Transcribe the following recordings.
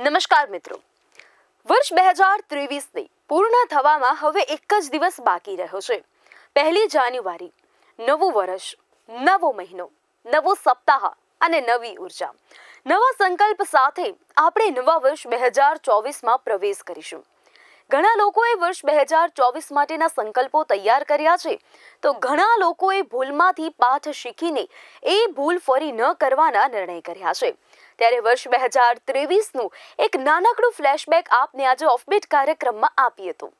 નમસ્કાર મિત્રો. વર્ષ બે હજાર ત્રેવીસની પૂર્ણ થવામાં હવે એક જ દિવસ બાકી રહ્યો છે. પહેલી જાન્યુઆરી, નવું વર્ષ, નવો મહિનો, નવો સપ્તાહ અને નવી ઊર્જા. નવા સંકલ્પ સાથે આપણે નવા વર્ષ બે હજાર ચોવીસમાં પ્રવેશ કરીશું. ઘણા લોકોએ વર્ષ બે હજાર ચોવીસ માટેના સંકલ્પો તૈયાર કર્યા છે. તો ઘણા લોકોએ ભૂલમાંથી પાઠ શીખીને એ ભૂલ ફરી ન કરવાના નિર્ણય કર્યા છે. ત્યારે વર્ષ બે હજાર ત્રેવીસનું એક નાનકડું ફ્લેશબેક આપને આજે ઓફબીટ કાર્યક્રમમાં આપી હતું.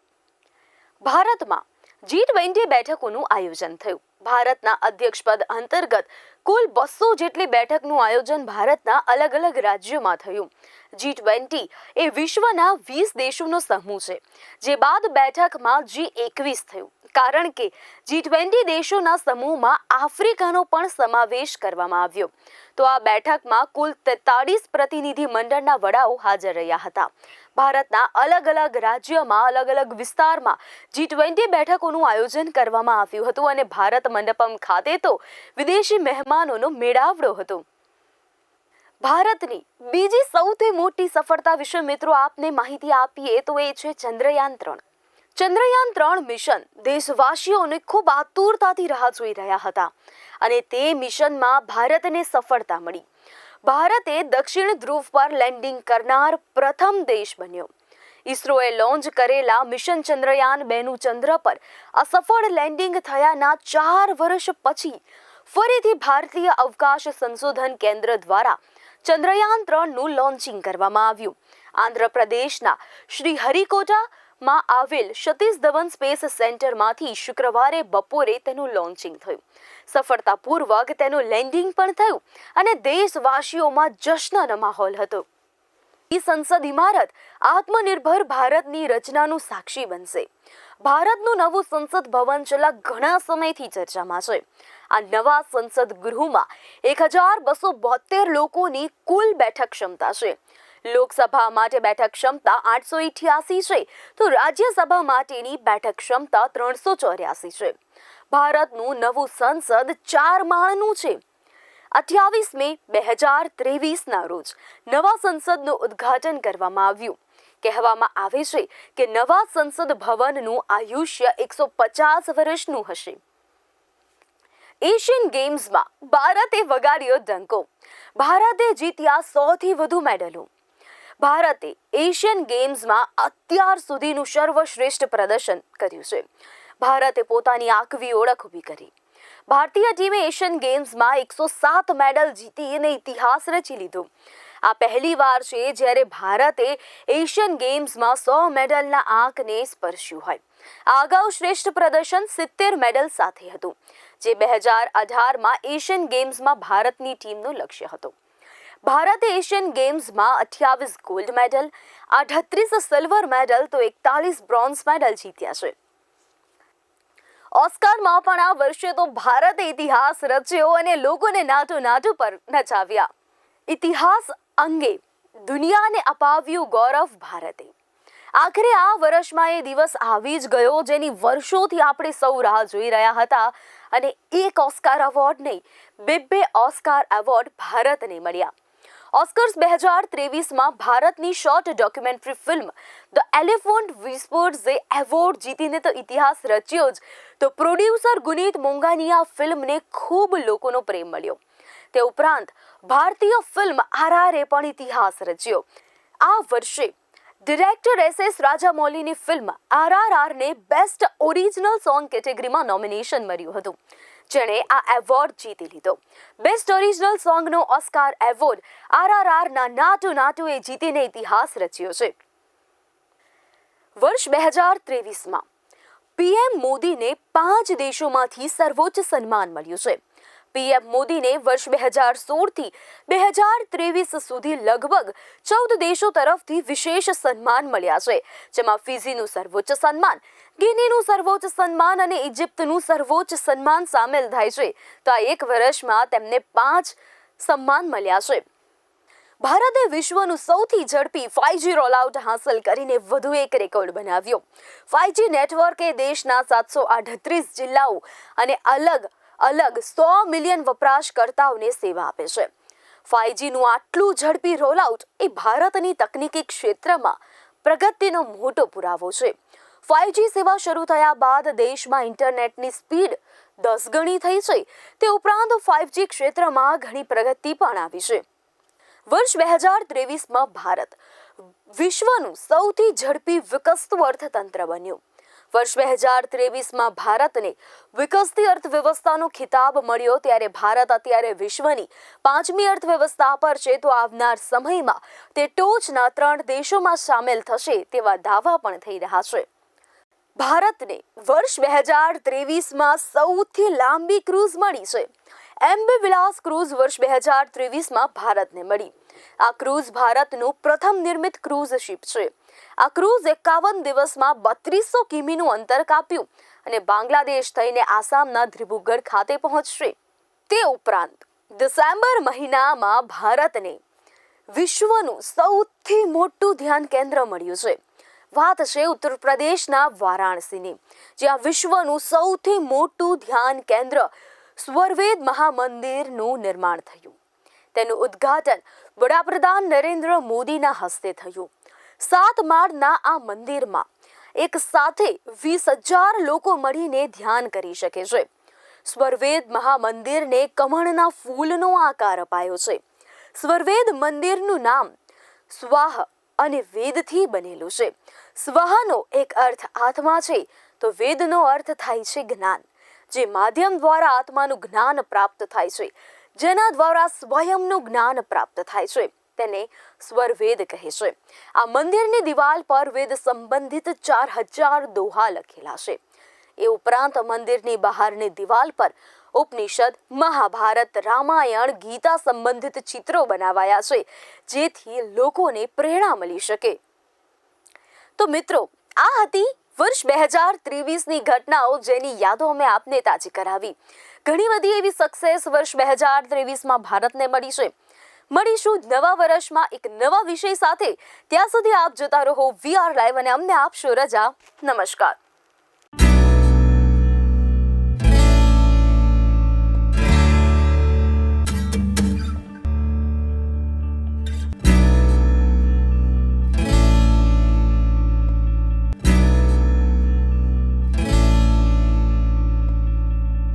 ભારતમાં જી ટ્વેન્ટી બેઠકોનું આયોજન થયું. ભારતના અધ્યક્ષપદ અંતર્ગત કુલ બસો જેટલી બેઠકનું આયોજન ભારતના અલગ અલગ રાજ્યોમાં થયું. જી ટ્વેન્ટી એ વિશ્વના વીસ દેશોનો સમૂહ છે, જે બાદ બેઠકમાં જી એકવીસ થયું. કારણ કે જી ટ્વેન્ટી દેશોના સમૂહમાં આફ્રિકાનો પણ સમાવેશ કરવામાં આવ્યો. તો આ બેઠકમાં કુલ તેતાળીસ પ્રતિનિધિ મંડળના વડાઓ હાજર રહ્યા હતા. ભારતના અલગ અલગ રાજ્યમાં અલગ અલગ વિસ્તારમાં જી ટ્વેન્ટી બેઠકોનું આયોજન કરવામાં આવ્યું હતું અને ભારત મંડપમ ખાતે તો વિદેશી મહેમાનોનો મેળાવડો હતો. ભારતની બીજી સૌથી મોટી સફળતા વિશે મિત્રો આપને માહિતી આપીએ તો એ છે ચંદ્રયાન ત્રણ. ચંદ્રયાન ત્રણ મિશન દેશવાસીઓને ખૂબ આતુરતાથી રાહ જોઈ રહ્યા હતા અને તે મિશનમાં ભારતને સફળતા મળી. ભારતે દક્ષિણ ધ્રુવ પર લેન્ડિંગ કરનાર પ્રથમ દેશ બન્યો. ઈસરોએ લોન્ચ કરેલા મિશન ચંદ્રયાન બેનું ચંદ્ર પર અસફળ લેન્ડિંગ થયાના ચાર વર્ષ પછી ફરીથી ભારતીય અવકાશ સંશોધન કેન્દ્ર દ્વારા ચંદ્રયાન ત્રણનું લોન્ચિંગ કરવામાં આવ્યું. આંધ્રપ્રદેશના શ્રી હરિકોટા માં આવેલ સતીશ ધવન સ્પેસ સેન્ટરમાંથી શુક્રવારે બપોરે તેનું લોન્ચિંગ થયું. સફળતાપૂર્વક તેનું લેન્ડિંગ પણ થયું અને દેશવાસીઓમાં જશ્નનો માહોલ હતો. સંસદ ઇમારત આત્મનિર્ભર ભારતની રચનાનું સાક્ષી બનશે. ભારતનું નવું સંસદ ભવન છેલ્લા ઘણા સમયથી ચર્ચામાં છે. આ નવા સંસદ ગૃહમાં એક હજાર બસો બોતેર લોકોની કુલ બેઠક ક્ષમતા છે. લોકસભા માટે બેઠક ક્ષમતા આઠસો ઇઠ્યાસી છે, તો રાજ્યસભા માટેની બેઠક ક્ષમતા ત્રણસો ચોર્યાસી છે. ભારતનું નવું સંસદ ચાર માળનું છે. અઠ્યાવીસ મે બે હજાર ત્રેવીસના રોજ નવા સંસદનું ઉદ્ઘાટન કરવામાં આવ્યું. કહેવામાં આવે છે કે નવા સંસદ ભવનનું આયુષ્ય એકસો પચાસ વર્ષનું હશે. એશિયન ગેમ્સમાં ભારતે વગાડ્યો ડંકો. ભારતે જીત્યા સૌથી વધુ મેડલો. ભારતે એશિયન ગેમ્સમાં અત્યાર સુધીનું સર્વશ્રેષ્ઠ પ્રદર્શન કર્યું છે. ભારતે પોતાની આગવી ઓળખ ઊભી કરી. ભારતીય ટીમે એશિયન ગેમ્સમાં એકસો સાત મેડલ જીતીને ઇતિહાસ રચી લીધો. આ પહેલી વાર છે જ્યારે ભારતે એશિયન ગેમ્સમાં સો મેડલના આંકને સ્પર્શ્યું હોય. અગાઉ શ્રેષ્ઠ પ્રદર્શન સિત્તેર મેડલ સાથે હતું, જે બે હજાર અઢારમાં એશિયન ગેમ્સમાં ભારતની ટીમનું લક્ષ્ય હતું. ભારતે એશિયન ગેમ્સમાં અઠ્યાવીસ ગોલ્ડ મેડલ અઠત્રીસ સિલ્વર મેડલ, તો એકતાલીસ બ્રોન્ઝ મેડલ જીત્યા છે. ઓસ્કારમાં પણ આ વર્ષે તો ભારતે ઇતિહાસ રચ્યો અને લોકોને નાટુ નાટુ પર નચાવ્યા. ઇતિહાસ અંગે દુનિયાને અપાવ્યું ગૌરવ ભારતે. આખરે આ વર્ષમાં એ દિવસ આવી જ ગયો જેની વર્ષોથી આપણે સૌ રાહ જોઈ રહ્યા હતા અને એક ઓસ્કાર એવોર્ડ નહીં બે બે ઓસ્કાર એવોર્ડ ભારતને મળ્યા. ઓસ્કર્સ બે હજાર ત્રેવીસમાં ભારતની short documentary film the elephant વિસ્પર્સે award જીતીને તો ઇતિહાસ રચ્યો જ. તો પ્રોડ્યુસર ગુનીત મોંગાની આ ફિલ્મને ખૂબ લોકોનો પ્રેમ મળ્યો. તે ઉપરાંત ભારતીય ફિલ્મ આરઆરએ પણ ઇતિહાસ રચ્યો. આ વર્ષે ડિરેક્ટર એસ એસ રાજામૌલીની ફિલ્મ આરઆરઆરને બેસ્ટ ઓરિજિનલ સોંગ કેટેગરીમાં નોમિનેશન મળ્યું હતું. જેણે આ એવોર્ડ જીતી લીધો. બેસ્ટ ઓરિજિનલ સોંગનો ઓસ્કાર એવોર્ડ આરઆરઆરના નાટુ નાટુએ જીતીને ઇતિહાસ રચ્યો છે. વર્ષ બે હજાર ત્રેવીસમાં પીએમ મોદીને પાંચ દેશોમાંથી સર્વોચ્ચ સન્માન મળ્યું છે. પીએમ મોદીને વર્ષ બે હજાર સોળથી બે હજાર ત્રેવીસ સુધી લગભગ ચૌદ દેશો તરફથી વિશેષ સન્માન મળ્યા છે, જેમાં ફિઝીનું સર્વોચ્ચ સન્માન ગિનીનું સર્વોચ્ચ સન્માન અને ઇજિપ્તનું સર્વોચ્ચ સન્માન સામેલ થાય છે. તો આ એક વર્ષમાં તેમને પાંચ સન્માન મળ્યા છે. ભારતે વિશ્વનું સૌથી ઝડપી ફાઇવજી રોલઆઉટ હાંસલ કરીને વધુ એક રેકોર્ડ બનાવ્યો. ફાઇવજી નેટવર્કે દેશના સાતસો આડત્રીસ જિલ્લાઓ અને અલગ અલગ સો મિલિયન વપરાશકર્તાઓને સેવા આપે છે. ફાઇવજીનું આટલું ઝડપી રોલઆઉટ એ ભારતની તકનીકી ક્ષેત્રમાં પ્રગતિનો મોટો પુરાવો છે. ફાઇવજી સેવા શરૂ થયા બાદ દેશમાં ઇન્ટરનેટની સ્પીડ દસ ગણી થઈ છે. તે ઉપરાંત ફાઇવજી ક્ષેત્રમાં ઘણી પ્રગતિ પણ આવી છે. વર્ષ બે હજાર ત્રેવીસમાં ભારત વિશ્વનું સૌથી ઝડપી વિકસતું અર્થતંત્ર બન્યું. વર્ષ બે હજાર ત્રેવીસમાં ભારતને વિકસતી અર્થવ્યવસ્થાનો ખિતાબ મળ્યો ત્યારે ભારત અત્યારે વિશ્વની પાંચમી અર્થવ્યવસ્થા પર છે. તો આવનાર સમયમાં તે ટોચના ત્રણ દેશોમાં સામેલ થશે તેવા દાવા પણ થઈ રહ્યા છે. ભારતને વર્ષ બે હજાર ત્રેવીસમાં સૌથી લાંબી ક્રૂઝ મળી છે. એમ્બે વિલાસ ક્રૂઝ વર્ષ બે હજાર ત્રેવીસમાં ભારતને મળી. આ ક્રૂઝ ભારતનું પ્રથમ નિર્મિત ક્રૂઝ શિપ છે. આ ક્રૂઝ એકાવન દિવસમાં બત્રીસો કિમીનું અંતર કાપ્યું અને બાંગ્લાદેશ થઈને આસામના ધ્રિબુગઢ ખાતે પહોંચશે. તે ઉપરાંત ડિસેમ્બર મહિનામાં ભારતને વિશ્વનું સૌથી મોટું ધ્યાન કેન્દ્ર મળ્યું છે. વાત છે ઉત્તર પ્રદેશના વારાણસીની, જ્યાં વિશ્વનું સૌથી મોટું ધ્યાન કેન્દ્ર સ્વરવેદ મહામંદિરનું નિર્માણ થયું. તેનું ઉદ્ઘાટન વડાપ્રધાન નરેન્દ્ર મોદીના હસ્તે થયું. સાત માળના આ મંદિરમાં એક સાથે વીસ હજાર લોકો મળીને ધ્યાન કરી શકે છે. સ્વરવેદ મહામંદિરને કમળના ફૂલનો આકાર અપાયો છે. સ્વરવેદ મંદિરનું નામ સ્વાહ અને વેદથી બનેલું છે. સ્વહનો એક અર્થ આત્મા છે, તો વેદનો અર્થ થાય છે જ્ઞાન, જે માધ્યમ દ્વારા આત્માનું જ્ઞાન પ્રાપ્ત થાય છે. જેના દ્વારા સ્વયંનું જ્ઞાન પ્રાપ્ત થાય છે, તેને સ્વરવેદ કહે છે. આ મંદિરની દિવાલ પર વેદ સંબંધિત ચાર હજાર દોહા લખેલા છે. એ ઉપરાંત મંદિરની બહારની દિવાલ પર ઉપનિષદ, મહાભારત, રામાયણ, ગીતા સંબંધિત ચિત્રો બનાવાયા છે, જેથી લોકોને પ્રેરણા મળી શકે. તો મિત્રો, આ હતી વર્ષ બે હજાર ત્રેવીસની ઘટનાઓ જેની યાદો અમે આપને તાજી કરાવી. ઘણી બધી એવી સક્સેસ વર્ષ બે હજાર ત્રેવીસમાં ભારતને મળી છે. મળીશું નવા વર્ષમાં એક નવા વિષય સાથે. ત્યાં સુધી આપ જોતા રહો વી આર લાઈવ અને અમને આપશો રજા. નમસ્કાર.